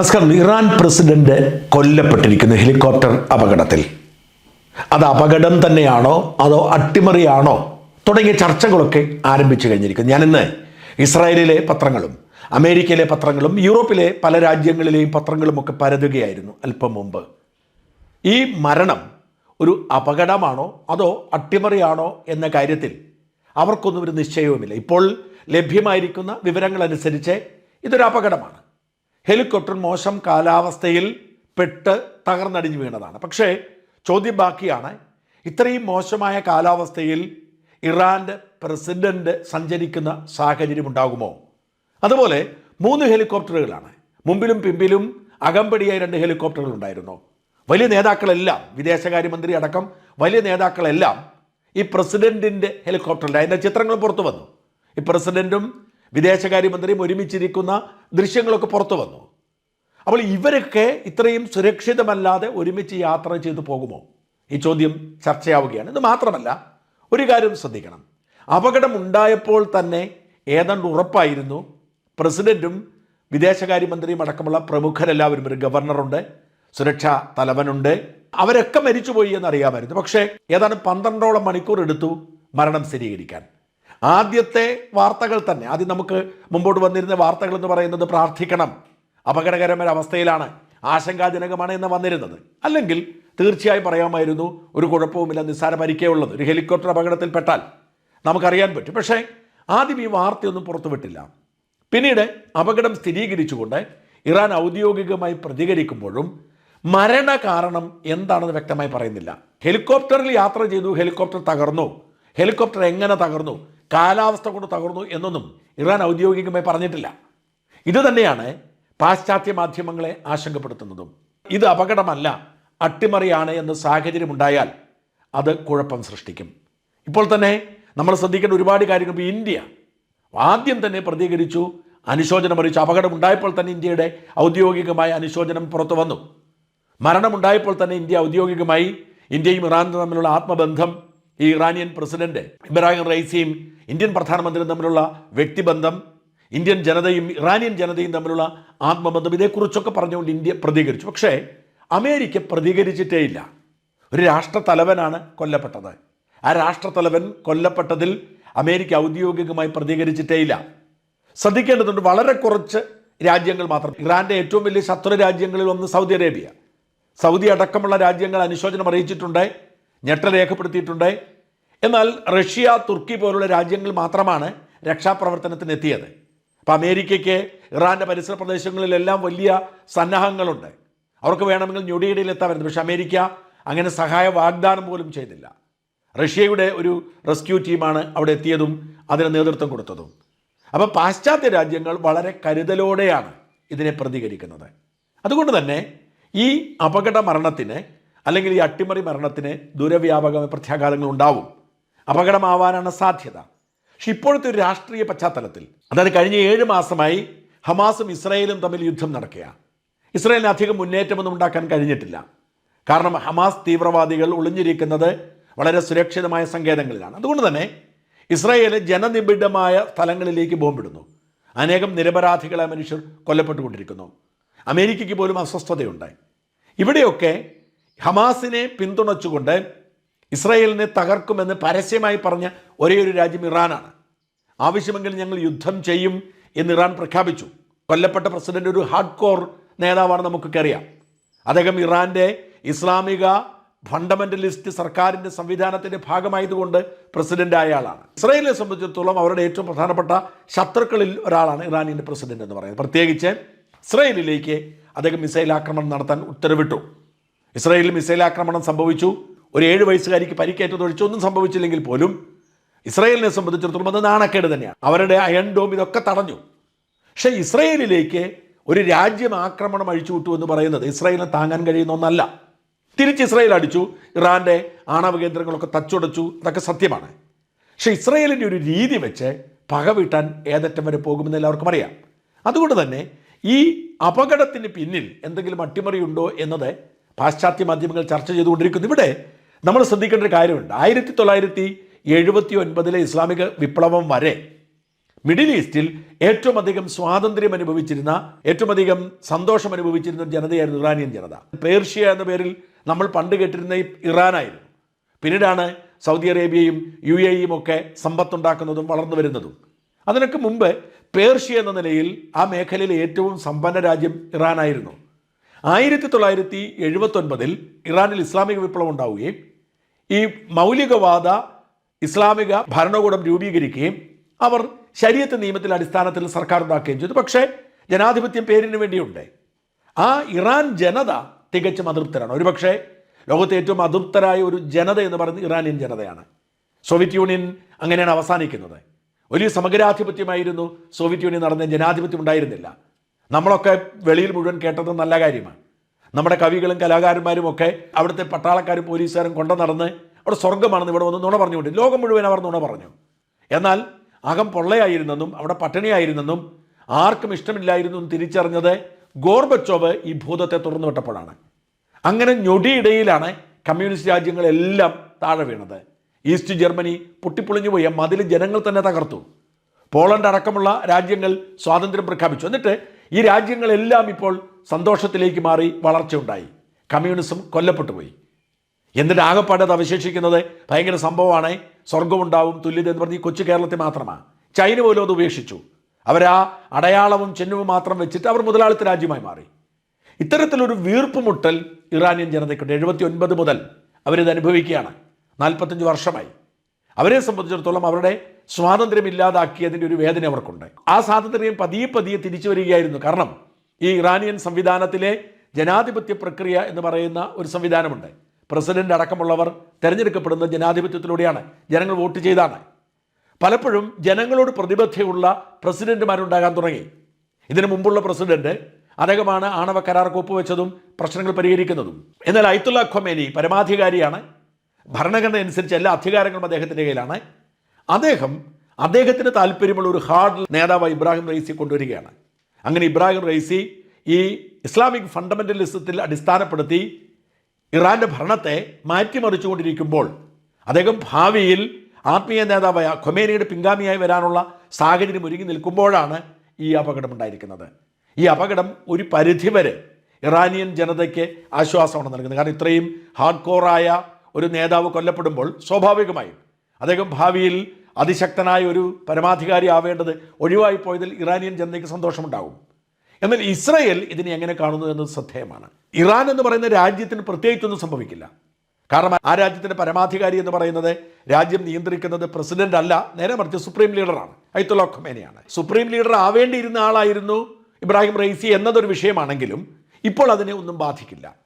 നമസ്കാരം. Iran president കൊല്ലപ്പെട്ടിരിക്കുന്നു helicopter അപകടത്തിൽ. അത് അപകടം തന്നെയാണോ? അതോ അട്ടിമറിയാണോ? തുടങ്ങിയ ചർച്ചകളൊക്കെ ആരംഭിച്ചു കഴിഞ്ഞിരിക്കുന്നു. ഞാനിന്ന് ഇസ്രായേലിലെ പത്രങ്ങളും അമേരിക്കയിലെ പത്രങ്ങളും യൂറോപ്പിലെ പല രാജ്യങ്ങളിലെയും പത്രങ്ങളുമൊക്കെ പരതുകയായിരുന്നു അല്പം മുമ്പ്. ഈ മരണം ഒരു അപകടമാണോ? അതോ അട്ടിമറിയാണോ എന്ന കാര്യത്തിൽ അവർക്കൊന്നും ഒരു നിശ്ചയവുമില്ല. ഇപ്പോൾ ലഭ്യമായിരിക്കുന്ന വിവരങ്ങളനുസരിച്ച് ഇതൊരു അപകടമാണ്. ഹെലികോപ്റ്റർ മോശം കാലാവസ്ഥയിൽ പെട്ട് തകർന്നടിഞ്ഞു വീണതാണ്. പക്ഷേ ചോദ്യം ബാക്കിയാണ്. ഇത്രയും മോശമായ കാലാവസ്ഥയിൽ ഇറാന്റെ പ്രസിഡന്റ് സഞ്ചരിക്കുന്ന സാഹചര്യം ഉണ്ടാകുമോ? അതുപോലെ മൂന്ന് ഹെലികോപ്റ്ററുകളാണ്. മുമ്പിലും പിമ്പിലും അകമ്പടിയായി രണ്ട് ഹെലികോപ്റ്ററുകൾ ഉണ്ടായിരുന്നു. വലിയ നേതാക്കളെല്ലാം വിദേശകാര്യമന്ത്രി അടക്കം വലിയ നേതാക്കളെല്ലാം ഈ പ്രസിഡന്റിന്റെ ഹെലികോപ്റ്ററിൽ അതിന്റെ ചിത്രങ്ങൾ പുറത്തു വന്നു. ഈ പ്രസിഡന്റും വിദേശകാര്യമന്ത്രിയും ഒരുമിച്ചിരിക്കുന്ന ദൃശ്യങ്ങളൊക്കെ പുറത്തു വന്നു. അപ്പോൾ ഇവരൊക്കെ ഇത്രയും സുരക്ഷിതമല്ലാതെ ഒരുമിച്ച് യാത്ര ചെയ്തു പോകുമോ? ഈ ചോദ്യം ചർച്ചയാവുകയാണ്. ഇത് മാത്രമല്ല ഒരു കാര്യം ശ്രദ്ധിക്കണം. അപകടം ഉണ്ടായപ്പോൾ തന്നെ ഏതാണ്ട് ഉറപ്പായിരുന്നു പ്രസിഡന്റും വിദേശകാര്യമന്ത്രിയും അടക്കമുള്ള പ്രമുഖരെല്ലാവരും ഒരു ഗവർണറുണ്ട് സുരക്ഷാ തലവനുണ്ട്. അവരൊക്കെ മരിച്ചുപോയി എന്നറിയാമായിരുന്നു. പക്ഷേ ഏതാണ്ട് പന്ത്രണ്ടോളം മണിക്കൂർ എടുത്തു മരണം സ്ഥിരീകരിക്കാൻ. ആദ്യത്തെ വാർത്തകൾ തന്നെ. ആദ്യം നമുക്ക് മുമ്പോട്ട് വന്നിരുന്ന വാർത്തകൾ എന്ന് പറയുന്നത് പ്രാർത്ഥിക്കണം. അപകടകരമായ അവസ്ഥയിലാണ് ആശങ്കാജനകമാണ് എന്ന് വന്നിരുന്നത്. അല്ലെങ്കിൽ തീർച്ചയായും പറയാമായിരുന്നു ഒരു കുഴപ്പവുമില്ല നിസ്സാര പരിക്കേ ഉള്ളത്. ഒരു ഹെലികോപ്റ്റർ അപകടത്തിൽപ്പെട്ടാൽ നമുക്കറിയാൻ പറ്റും. പക്ഷേ ആദ്യം ഈ വാർത്തയൊന്നും പുറത്തുവിട്ടില്ല. പിന്നീട് അപകടം സ്ഥിരീകരിച്ചുകൊണ്ട് ഇറാൻ ഔദ്യോഗികമായി പ്രതികരിക്കുമ്പോഴും മരണ കാരണം എന്താണെന്ന് വ്യക്തമായി പറയുന്നില്ല. ഹെലികോപ്റ്ററിൽ യാത്ര ചെയ്തു ഹെലികോപ്റ്റർ തകർന്നു. ഹെലികോപ്റ്റർ എങ്ങനെ തകർന്നു? കാലാവസ്ഥ കൊണ്ട് തകർന്നു എന്നൊന്നും ഇറാൻ ഔദ്യോഗികമായി പറഞ്ഞിട്ടില്ല. ഇത് തന്നെയാണ് പാശ്ചാത്യ മാധ്യമങ്ങളെ ആശങ്കപ്പെടുത്തുന്നതും. ഇത് അപകടമല്ല അട്ടിമറിയാണ് എന്ന സാഹചര്യം ഉണ്ടായാൽ അത് കുഴപ്പം സൃഷ്ടിക്കും. ഇപ്പോൾ തന്നെ നമ്മൾ ശ്രദ്ധിക്കേണ്ട ഒരുപാട് കാര്യങ്ങൾ. ഇപ്പോൾ ഇന്ത്യ ആദ്യം തന്നെ പ്രതികരിച്ചു അനുശോചനം അറിയിച്ചു. അപകടം ഉണ്ടായപ്പോൾ തന്നെ ഇന്ത്യയുടെ ഔദ്യോഗികമായ അനുശോചനം പുറത്തു വന്നു. മരണമുണ്ടായപ്പോൾ തന്നെ ഇന്ത്യ ഔദ്യോഗികമായി ഇന്ത്യയും ഇറാനും തമ്മിലുള്ള ആത്മബന്ധം ഈ ഇറാനിയൻ പ്രസിഡന്റ് ഇബ്രാഹിം റൈസിയും ഇന്ത്യൻ പ്രധാനമന്ത്രിയും തമ്മിലുള്ള വ്യക്തിബന്ധം ഇന്ത്യൻ ജനതയും ഇറാനിയൻ ജനതയും തമ്മിലുള്ള ആത്മബന്ധം ഇതേക്കുറിച്ചൊക്കെ പറഞ്ഞുകൊണ്ട് ഇന്ത്യ പ്രതികരിച്ചു. പക്ഷേ അമേരിക്ക പ്രതികരിച്ചിട്ടേ ഇല്ല ഒരു രാഷ്ട്രത്തലവനാണ് കൊല്ലപ്പെട്ടത്. ആ രാഷ്ട്രത്തലവൻ കൊല്ലപ്പെട്ടതിൽ അമേരിക്ക ഔദ്യോഗികമായി പ്രതികരിച്ചിട്ടേ ഇല്ല ശ്രദ്ധിക്കേണ്ടതുണ്ട് വളരെ കുറച്ച് രാജ്യങ്ങൾ മാത്രം. ഇറാന്റെ ഏറ്റവും വലിയ ശത്രു രാജ്യങ്ങളിൽ ഒന്ന് സൗദി അറേബ്യ. സൗദി അടക്കമുള്ള രാജ്യങ്ങൾ അനുശോചനം അറിയിച്ചിട്ടുണ്ട്. ഞെട്ട രേഖപ്പെടുത്തിയിട്ടുണ്ട്. എന്നാൽ റഷ്യ തുർക്കി പോലുള്ള രാജ്യങ്ങൾ മാത്രമാണ് രക്ഷാപ്രവർത്തനത്തിന് എത്തിയത് അപ്പോൾ അമേരിക്കയ്ക്ക് ഇറാന്റെ പരിസര പ്രദേശങ്ങളിലെല്ലാം വലിയ സന്നാഹങ്ങളുണ്ട്. അവർക്ക് വേണമെങ്കിൽ ഞൊടിയിടയിൽ എത്താമായിരുന്നു പക്ഷേ അമേരിക്ക അങ്ങനെ സഹായ വാഗ്ദാനം പോലും ചെയ്തില്ല. റഷ്യയുടെ ഒരു റെസ്ക്യൂ ടീമാണ് അവിടെ എത്തിയതും അതിന് നേതൃത്വം കൊടുത്തതും. അപ്പോൾ പാശ്ചാത്യ രാജ്യങ്ങൾ വളരെ കരുതലോടെയാണ് ഇതിനെ പ്രതികരിക്കുന്നത്. അതുകൊണ്ട് തന്നെ ഈ അപകട മരണത്തിന് അല്ലെങ്കിൽ ഈ അട്ടിമറി മരണത്തിന് ദുരവ്യാപകമായ പ്രത്യാഘാതങ്ങൾ ഉണ്ടാവും. അപകടമാവാനാണ് സാധ്യത. പക്ഷെ ഇപ്പോഴത്തെ ഒരു രാഷ്ട്രീയ പശ്ചാത്തലത്തിൽ അതായത് കഴിഞ്ഞ ഏഴ് മാസമായി ഹമാസും ഇസ്രായേലും തമ്മിൽ യുദ്ധം നടക്കുകയാണ് ഇസ്രായേലിന് അധികം മുന്നേറ്റമൊന്നും ഉണ്ടാക്കാൻ കഴിഞ്ഞിട്ടില്ല. കാരണം ഹമാസ് തീവ്രവാദികൾ ഒളിഞ്ഞിരിക്കുന്നത് വളരെ സുരക്ഷിതമായ സങ്കേതങ്ങളിലാണ്. അതുകൊണ്ട് തന്നെ ഇസ്രായേൽ ജനനിബിഡമായ സ്ഥലങ്ങളിലേക്ക് ബോംബിടുന്നു. അനേകം നിരപരാധികളായ മനുഷ്യർ കൊല്ലപ്പെട്ടുകൊണ്ടിരിക്കുന്നു. അമേരിക്കയ്ക്ക് പോലും അസ്വസ്ഥതയുണ്ടായി. ഇവിടെയൊക്കെ ഹമാസിനെ പിന്തുണച്ചുകൊണ്ട് ഇസ്രായേലിനെ തകർക്കുമെന്ന് പരസ്യമായി പറഞ്ഞ ഒരേ ഒരു രാജ്യം ഇറാനാണ്. ആവശ്യമെങ്കിൽ ഞങ്ങൾ യുദ്ധം ചെയ്യും എന്ന് ഇറാൻ പ്രഖ്യാപിച്ചു. കൊല്ലപ്പെട്ട പ്രസിഡന്റ് ഒരു ഹാർഡ് കോർ നേതാവാണ് നമുക്കൊക്കെ അറിയാം അദ്ദേഹം ഇറാന്റെ ഇസ്ലാമിക ഫണ്ടമെന്റലിസ്റ്റ് സർക്കാരിന്റെ സംവിധാനത്തിന്റെ ഭാഗമായതുകൊണ്ട് പ്രസിഡന്റ് ആയ ആളാണ്. ഇസ്രായേലിനെ സംബന്ധിച്ചിടത്തോളം അവരുടെ ഏറ്റവും പ്രധാനപ്പെട്ട ശത്രുക്കളിൽ ഒരാളാണ് ഇറാനിന്റെ പ്രസിഡന്റ് എന്ന് പറയുന്നത്. പ്രത്യേകിച്ച് ഇസ്രായേലിലേക്ക് അദ്ദേഹം മിസൈൽ ആക്രമണം നടത്താൻ ഉത്തരവിട്ടു. ഇസ്രായേലിൽ മിസൈൽ ആക്രമണം സംഭവിച്ചു. ഒരു ഏഴ് വയസ്സുകാരിക്ക് പരിക്കേറ്റത് ഒഴിച്ചൊന്നും സംഭവിച്ചില്ലെങ്കിൽ പോലും ഇസ്രായേലിനെ സംബന്ധിച്ചിടത്തോളം അത് നാണക്കേട് തന്നെയാണ്. അവരുടെ അയൺ ഡോം ഇതൊക്കെ തടഞ്ഞു. പക്ഷേ ഇസ്രയേലിലേക്ക് ഒരു രാജ്യം ആക്രമണം അഴിച്ചു വിട്ടു എന്ന് പറയുന്നത് ഇസ്രായേലിനെ താങ്ങാൻ കഴിയുന്ന ഒന്നല്ല. തിരിച്ച് ഇസ്രായേൽ അടിച്ചു. ഇറാന്റെ ആണവ കേന്ദ്രങ്ങളൊക്കെ തച്ചുടച്ചു. അതൊക്കെ സത്യമാണ്. പക്ഷേ ഇസ്രായേലിന്റെ ഒരു രീതി വെച്ച് പക വീട്ടാൻ ഏതറ്റം വരെ പോകുമെന്ന് എല്ലാവർക്കും അറിയാം. അതുകൊണ്ട് തന്നെ ഈ അപകടത്തിന് പിന്നിൽ എന്തെങ്കിലും അട്ടിമറിയുണ്ടോ എന്നത് പാശ്ചാത്യ മാധ്യമങ്ങൾ ചർച്ച ചെയ്തുകൊണ്ടിരിക്കുന്നു. ഇവിടെ നമ്മൾ ശ്രദ്ധിക്കേണ്ട ഒരു കാര്യമുണ്ട്. ആയിരത്തി തൊള്ളായിരത്തി എഴുപത്തി ഒൻപതിലെ ഇസ്ലാമിക വിപ്ലവം വരെ മിഡിൽ ഈസ്റ്റിൽ ഏറ്റവും അധികം സ്വാതന്ത്ര്യം അനുഭവിച്ചിരുന്ന ഏറ്റവും അധികം സന്തോഷം അനുഭവിച്ചിരുന്ന ജനതയായിരുന്നു ഇറാനിയൻ ജനത. പേർഷ്യ എന്ന പേരിൽ നമ്മൾ പണ്ട് കേട്ടിരുന്ന ഇറാനായിരുന്നു. പിന്നീടാണ് സൗദി അറേബ്യയും യു എ യും ഒക്കെ സമ്പത്തുണ്ടാക്കുന്നതും വളർന്നു വരുന്നതും. അതിനൊക്കെ മുമ്പ് പേർഷ്യ എന്ന നിലയിൽ ആ മേഖലയിലെ ഏറ്റവും സമ്പന്ന രാജ്യം ഇറാനായിരുന്നു. ആയിരത്തി തൊള്ളായിരത്തി എഴുപത്തൊൻപതിൽ ഇറാനിൽ ഇസ്ലാമിക വിപ്ലവം ഉണ്ടാവുകയും ഈ മൗലികവാദ ഇസ്ലാമിക ഭരണകൂടം രൂപീകരിക്കുകയും അവർ ശരീരത്തെ നിയമത്തിന്റെ അടിസ്ഥാനത്തിൽ സർക്കാർ ഉണ്ടാക്കുകയും ചെയ്തു. പക്ഷേ ജനാധിപത്യം പേരിന് വേണ്ടിയുണ്ട്. ആ ഇറാൻ ജനത തികച്ചും അതൃപ്തരാണ്. ഒരുപക്ഷേ ലോകത്തെ ഏറ്റവും അതൃപ്തരായ ഒരു ജനത എന്ന് പറയുന്നത് ഇറാനിയൻ ജനതയാണ്. സോവിയറ്റ് യൂണിയൻ അങ്ങനെയാണ് അവസാനിക്കുന്നത്. വലിയ സമഗ്രാധിപത്യമായിരുന്നു സോവിയറ്റ് യൂണിയൻ നടന്ന ജനാധിപത്യം ഉണ്ടായിരുന്നില്ല. നമ്മളൊക്കെ വെളിയിൽ മുഴുവൻ കേട്ടത് നല്ല കാര്യമാണ്. നമ്മുടെ കവികളും കലാകാരന്മാരും ഒക്കെ അവിടുത്തെ പട്ടാളക്കാരും പോലീസുകാരും കൊണ്ടു നടന്ന് അവിടെ സ്വർഗമാണെന്ന് ഇവിടെ വന്ന് നുണ പറഞ്ഞുകൊണ്ട് ലോകം മുഴുവൻ അവർ നുണ പറഞ്ഞു. എന്നാൽ അകം പൊള്ളയായിരുന്നെന്നും അവിടെ പട്ടിണിയായിരുന്നെന്നും ആർക്കും ഇഷ്ടമില്ലായിരുന്നു തിരിച്ചറിഞ്ഞത് ഗോർബച്ചോവ് ഈ ഭൂതത്തെ തുറന്നു വിട്ടപ്പോഴാണ്. അങ്ങനെ ഞൊടിയിടയിലാണ് കമ്മ്യൂണിസ്റ്റ് രാജ്യങ്ങളെല്ലാം താഴെ വീണത്. ഈസ്റ്റ് ജർമ്മനി പൊട്ടിപ്പൊളിഞ്ഞു പോയി. മതിൽ ജനങ്ങൾ തന്നെ തകർത്തു. പോളണ്ട് അടക്കമുള്ള രാജ്യങ്ങൾ സ്വാതന്ത്ര്യം പ്രഖ്യാപിച്ചു. എന്നിട്ട് ഈ രാജ്യങ്ങളെല്ലാം ഇപ്പോൾ സന്തോഷത്തിലേക്ക് മാറി വളർച്ചയുണ്ടായി. കമ്മ്യൂണിസം കൊല്ലപ്പെട്ടു പോയി. എന്നിട്ട് ആകെപ്പാടെ അത് അവശേഷിക്കുന്നത് ഭയങ്കര സംഭവമാണ്. സ്വർഗമുണ്ടാവും തുല്യത എന്ന് പറഞ്ഞ് ഈ കൊച്ചു കേരളത്തിൽ മാത്രമാണ് ചൈന പോലും അത് ഉപേക്ഷിച്ചു. അവരാ അടയാളവും ചിഹ്നവും മാത്രം വെച്ചിട്ട് അവർ മുതലാളിത്ത രാജ്യമായി മാറി. ഇത്തരത്തിലൊരു വീർപ്പുമുട്ടൽ ഇറാനിയൻ ജനതയ്ക്കുണ്ട്. എഴുപത്തി ഒൻപത് മുതൽ അവരിത് അനുഭവിക്കുകയാണ് നാൽപ്പത്തഞ്ച് വർഷമായി. അവരെ സംബന്ധിച്ചിടത്തോളം അവരുടെ സ്വാതന്ത്ര്യം ഇല്ലാതാക്കിയതിന്റെ ഒരു വേദന അവർക്കുണ്ട്. ആ സ്വാതന്ത്ര്യം പതിയെ പതിയെ തിരിച്ചു വരികയായിരുന്നു. കാരണം ഈ ഇറാനിയൻ സംവിധാനത്തിലെ ജനാധിപത്യ പ്രക്രിയ എന്ന് പറയുന്ന ഒരു സംവിധാനമുണ്ട്. പ്രസിഡന്റ് അടക്കമുള്ളവർ തിരഞ്ഞെടുക്കപ്പെടുന്നത് ജനാധിപത്യത്തിലൂടെയാണ് ജനങ്ങൾ വോട്ട് ചെയ്താണ് പലപ്പോഴും ജനങ്ങളോട് പ്രതിബദ്ധതയുള്ള പ്രസിഡന്റുമാരുണ്ടാകാൻ തുടങ്ങി. ഇതിനു മുമ്പുള്ള പ്രസിഡന്റ് അദ്ദേഹമാണ് ആണവ കരാർക്ക് ഒപ്പുവെച്ചതും പ്രശ്നങ്ങൾ പരിഹരിക്കുന്നതും. എന്നാൽ അയത്തുള്ള ഖൊമേനി പരമാധികാരിയാണ്. ഭരണഘടന അനുസരിച്ച് എല്ലാ അധികാരങ്ങളും അദ്ദേഹത്തിന്റെ കയ്യിലാണ്. അദ്ദേഹം അദ്ദേഹത്തിന് താല്പര്യമുള്ള ഒരു ഹാർഡ് നേതാവ് ഇബ്രാഹിം റൈസി കൊണ്ടുവരികയാണ്. അങ്ങനെ ഇബ്രാഹിം റൈസി ഈ ഇസ്ലാമിക് ഫണ്ടമെന്റലിസത്തിൽ അടിസ്ഥാനപ്പെടുത്തി ഇറാന്റെ ഭരണത്തെ മാറ്റിമറിച്ചുകൊണ്ടിരിക്കുമ്പോൾ അദ്ദേഹം ഭാവിയിൽ ആത്മീയ നേതാവായ ഖൊമേനിയുടെ പിൻഗാമിയായി വരാനുള്ള സാഹചര്യം ഒരുങ്ങി നിൽക്കുമ്പോഴാണ് ഈ അപകടം ഉണ്ടായിരിക്കുന്നത് ഈ അപകടം ഒരു പരിധിവരെ ഇറാനിയൻ ജനതയ്ക്ക് ആശ്വാസമാണ് നൽകുന്നത്. കാരണം ഇത്രയും ഹാർഡ് കോറായ ഒരു നേതാവ് കൊല്ലപ്പെടുമ്പോൾ സ്വാഭാവികമായും അദ്ദേഹം ഭാവിയിൽ അതിശക്തനായ ഒരു പരമാധികാരി ആവേണ്ടത് ഒഴിവായി പോയതിൽ ഇറാനിയൻ ജനതയ്ക്ക് സന്തോഷമുണ്ടാകും. എന്നാൽ ഇസ്രയേൽ ഇതിനെ എങ്ങനെ കാണുന്നു എന്നത് ശ്രദ്ധേയമാണ്. ഇറാൻ എന്ന് പറയുന്ന രാജ്യത്തിന് പ്രത്യേകിച്ചൊന്നും സംഭവിക്കില്ല. കാരണം ആ രാജ്യത്തിന്റെ പരമാധികാരി എന്ന് പറയുന്നത് രാജ്യം നിയന്ത്രിക്കുന്നത് പ്രസിഡന്റ് അല്ല നേരെ മറിച്ച് സുപ്രീം ലീഡറാണ് അയത്തുള്ള ഖമേനയാണ്. സുപ്രീം ലീഡർ ആവേണ്ടിയിരുന്ന ആളായിരുന്നു ഇബ്രാഹിം റൈസി എന്നതൊരു വിഷയമാണെങ്കിലും ഇപ്പോൾ അതിനെ ഒന്നും ബാധിക്കില്ല.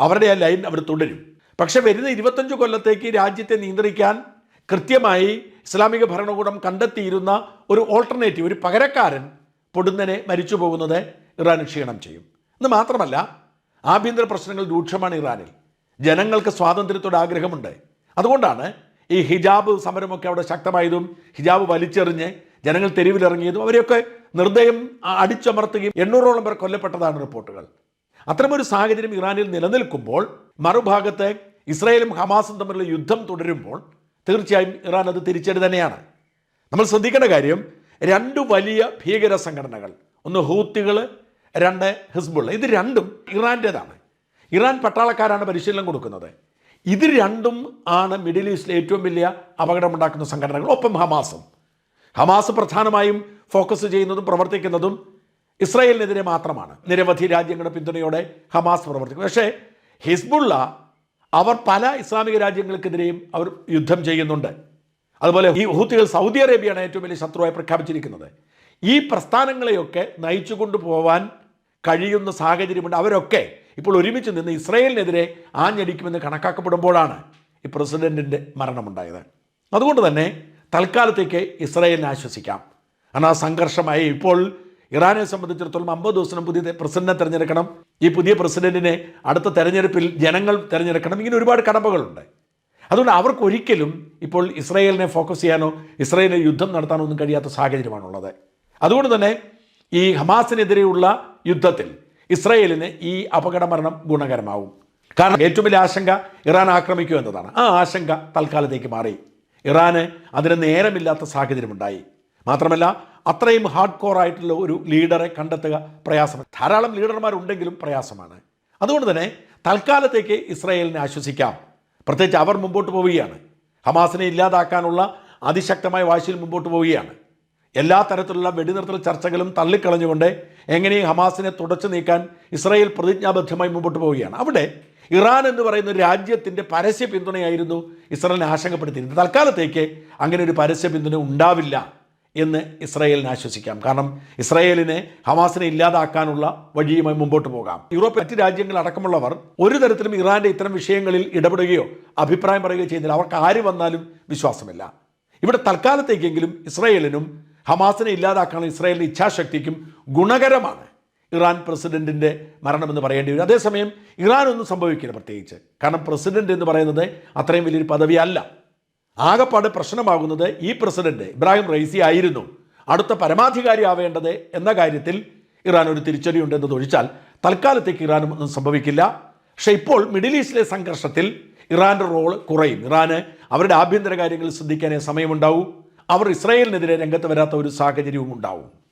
അവരുടെ ആ ലൈൻ അവർ തുടരും. പക്ഷെ വരുന്ന ഇരുപത്തഞ്ച് കൊല്ലത്തേക്ക് രാജ്യത്തെ നിയന്ത്രിക്കാൻ കൃത്യമായി ഇസ്ലാമിക ഭരണകൂടം കണ്ടെത്തിയിരുന്ന ഒരു ഓൾട്ടർനേറ്റീവ് ഒരു പകരക്കാരൻ പൊടുന്നനെ മരിച്ചു പോകുന്നത് ഇറാൻ ക്ഷീണം ചെയ്യും. എന്ന് മാത്രമല്ല ആഭ്യന്തര പ്രശ്നങ്ങൾ രൂക്ഷമാണ് ഇറാനിൽ. ജനങ്ങൾക്ക് സ്വാതന്ത്ര്യത്തോട് ആഗ്രഹമുണ്ട്. അതുകൊണ്ടാണ് ഈ ഹിജാബ് സമരമൊക്കെ അവിടെ ശക്തമായതും ഹിജാബ് വലിച്ചെറിഞ്ഞ് ജനങ്ങൾ തെരുവിലിറങ്ങിയതും അവരെയൊക്കെ നിർദ്ദയം അടിച്ചമർത്തുകയും എണ്ണൂറോളം പേർ കൊല്ലപ്പെട്ടതാണ് റിപ്പോർട്ടുകൾ. അത്തരമൊരു സാഹചര്യം ഇറാനിൽ നിലനിൽക്കുമ്പോൾ മറുഭാഗത്ത് ഇസ്രായേലും ഹമാസും തമ്മിലുള്ള യുദ്ധം തുടരുമ്പോൾ തീർച്ചയായും ഇറാൻ അത് തിരിച്ചടി തന്നെയാണ്. നമ്മൾ ശ്രദ്ധിക്കേണ്ട കാര്യം രണ്ട് വലിയ ഭീകര സംഘടനകൾ ഒന്ന് ഹൂത്തികൾ രണ്ട് ഹിസ്ബുള്ള. ഇത് രണ്ടും ഇറാന്റേതാണ്. ഇറാൻ പട്ടാളക്കാരാണ് പരിശീലനം കൊടുക്കുന്നത്. ഇത് രണ്ടും ആണ് മിഡിൽ ഈസ്റ്റിലെ ഏറ്റവും വലിയ അപകടമുണ്ടാക്കുന്ന സംഘടനകൾ ഒപ്പം ഹമാസും. ഹമാസ് പ്രധാനമായും ഫോക്കസ് ചെയ്യുന്നതും പ്രവർത്തിക്കുന്നതും ഇസ്രായേലിനെതിരെ മാത്രമാണ്. നിരവധി രാജ്യങ്ങളുടെ പിന്തുണയോടെ ഹമാസ് പ്രവർത്തിക്കും. പക്ഷേ ഹിസ്ബുള്ള അവർ പല ഇസ്ലാമിക രാജ്യങ്ങൾക്കെതിരെയും അവർ യുദ്ധം ചെയ്യുന്നുണ്ട്. അതുപോലെ ഈ ഹൂത്തികൾ സൗദി അറേബ്യയാണ് ഏറ്റവും വലിയ ശത്രുവായി പ്രഖ്യാപിച്ചിരിക്കുന്നത്. ഈ പ്രസ്ഥാനങ്ങളെയൊക്കെ നയിച്ചു കൊണ്ടുപോവാൻ കഴിയുന്ന സാഹചര്യമുണ്ട്. അവരൊക്കെ ഇപ്പോൾ ഒരുമിച്ച് നിന്ന് ഇസ്രയേലിനെതിരെ ആഞ്ഞടിക്കുമെന്ന് കണക്കാക്കപ്പെടുമ്പോഴാണ് ഈ പ്രസിഡന്റിന്റെ മരണമുണ്ടായത്. അതുകൊണ്ട് തന്നെ തൽക്കാലത്തേക്ക് ഇസ്രയേലിനെ ആശ്വസിക്കാം. കാരണം ആ സംഘർഷമായി ഇപ്പോൾ ഇറാനെ സംബന്ധിച്ചിടത്തോളം അമ്പത് ദിവസം പുതിയ പ്രസിഡന്റിനെ തിരഞ്ഞെടുക്കണം. ഈ പുതിയ പ്രസിഡന്റിനെ അടുത്ത തെരഞ്ഞെടുപ്പിൽ ജനങ്ങൾ തിരഞ്ഞെടുക്കണം. ഇങ്ങനെ ഒരുപാട് കടമ്പകളുണ്ട്. അതുകൊണ്ട് അവർക്ക് ഒരിക്കലും ഇപ്പോൾ ഇസ്രയേലിനെ ഫോക്കസ് ചെയ്യാനോ ഇസ്രയേലിനെ യുദ്ധം നടത്താനോ ഒന്നും കഴിയാത്ത സാഹചര്യമാണുള്ളത്. അതുകൊണ്ട് തന്നെ ഈ ഹമാസിനെതിരെയുള്ള യുദ്ധത്തിൽ ഇസ്രയേലിന് ഈ അപകടമരണം ഗുണകരമാവും. കാരണം ഏറ്റവും വലിയ ആശങ്ക ഇറാൻ ആക്രമിക്കുക എന്നതാണ്. ആ ആശങ്ക തൽക്കാലത്തേക്ക് മാറി. ഇറാന് അതിന് നേരമില്ലാത്ത സാഹചര്യമുണ്ടായി. മാത്രമല്ല അത്രയും ഹാർഡ് കോർ ആയിട്ടുള്ള ഒരു ലീഡറെ കണ്ടെത്തുക പ്രയാസമാണ്. ധാരാളം ലീഡർമാരുണ്ടെങ്കിലും പ്രയാസമാണ്. അതുകൊണ്ട് തന്നെ തൽക്കാലത്തേക്ക് ഇസ്രായേലിനെ ആശ്വസിക്കാം. പ്രത്യേകിച്ച് അവർ മുമ്പോട്ട് പോവുകയാണ്. ഹമാസിനെ ഇല്ലാതാക്കാനുള്ള അതിശക്തമായ വാശിയിൽ മുമ്പോട്ട് പോവുകയാണ്. എല്ലാ തരത്തിലുള്ള വെടിനിർത്തൽ ചർച്ചകളും തള്ളിക്കളഞ്ഞുകൊണ്ട് എങ്ങനെയും ഹമാസിനെ തുടച്ചു നീക്കാൻ ഇസ്രായേൽ പ്രതിജ്ഞാബദ്ധമായി മുമ്പോട്ട് പോവുകയാണ്. അവിടെ ഇറാൻ എന്ന് പറയുന്ന രാജ്യത്തിന്റെ പരസ്യ പിന്തുണയായിരുന്നു ഇസ്രായേലിനെ ആശങ്കപ്പെടുത്തിയിരുന്നത്. തൽക്കാലത്തേക്ക് അങ്ങനെ ഒരു പരസ്യ പിന്തുണ ഉണ്ടാവില്ല. എന്ന് ഇസ്രായേലിനെ ആശ്വസിക്കാം. കാരണം ഇസ്രായേലിനെ ഹമാസിനെ ഇല്ലാതാക്കാനുള്ള വഴിയുമായി മുമ്പോട്ട് പോകാം. യൂറോപ്പ് മറ്റ് രാജ്യങ്ങൾ അടക്കമുള്ളവർ ഒരു തരത്തിലും ഇറാന്റെ ഇത്തരം വിഷയങ്ങളിൽ ഇടപെടുകയോ അഭിപ്രായം പറയുകയോ ചെയ്യുന്നില്ല. അവർക്ക് ആര് വന്നാലും വിശ്വാസമില്ല. ഇവിടെ തൽക്കാലത്തേക്കെങ്കിലും ഇസ്രായേലിനും ഹമാസിനെ ഇല്ലാതാക്കാനുള്ള ഇസ്രായേലിന്റെ ഇച്ഛാശക്തിക്കും ഗുണകരമാണ് ഇറാൻ പ്രസിഡന്റിന്റെ മരണമെന്ന് പറയേണ്ടി വരും. അതേസമയം ഇറാനൊന്നും സംഭവിക്കില്ല പ്രത്യേകിച്ച്. കാരണം പ്രസിഡന്റ് എന്ന് പറയുന്നത് അത്രയും വലിയൊരു പദവിയല്ല ആകപ്പാട് പ്രശ്നമാകുന്നത് ഈ പ്രസിഡന്റ് ഇബ്രാഹിം റൈസി ആയിരുന്നു. അടുത്ത പരമാധികാരി ആവേണ്ടത് എന്ന കാര്യത്തിൽ ഇറാൻ ഒരു തിരിച്ചടിയുണ്ടെന്ന് ഒഴിച്ചാൽ തൽക്കാലത്തേക്ക് ഇറാനും ഒന്നും സംഭവിക്കില്ല. പക്ഷേ ഇപ്പോൾ മിഡിൽ ഈസ്റ്റിലെ സംഘർഷത്തിൽ ഇറാന്റെ റോൾ കുറയും. ഇറാന് അവരുടെ ആഭ്യന്തര കാര്യങ്ങൾ ശ്രദ്ധിക്കാനേ സമയമുണ്ടാവൂ. അവർ ഇസ്രായേലിനെതിരെ രംഗത്ത് വരാത്ത ഒരു സാഹചര്യവും ഉണ്ടാവും.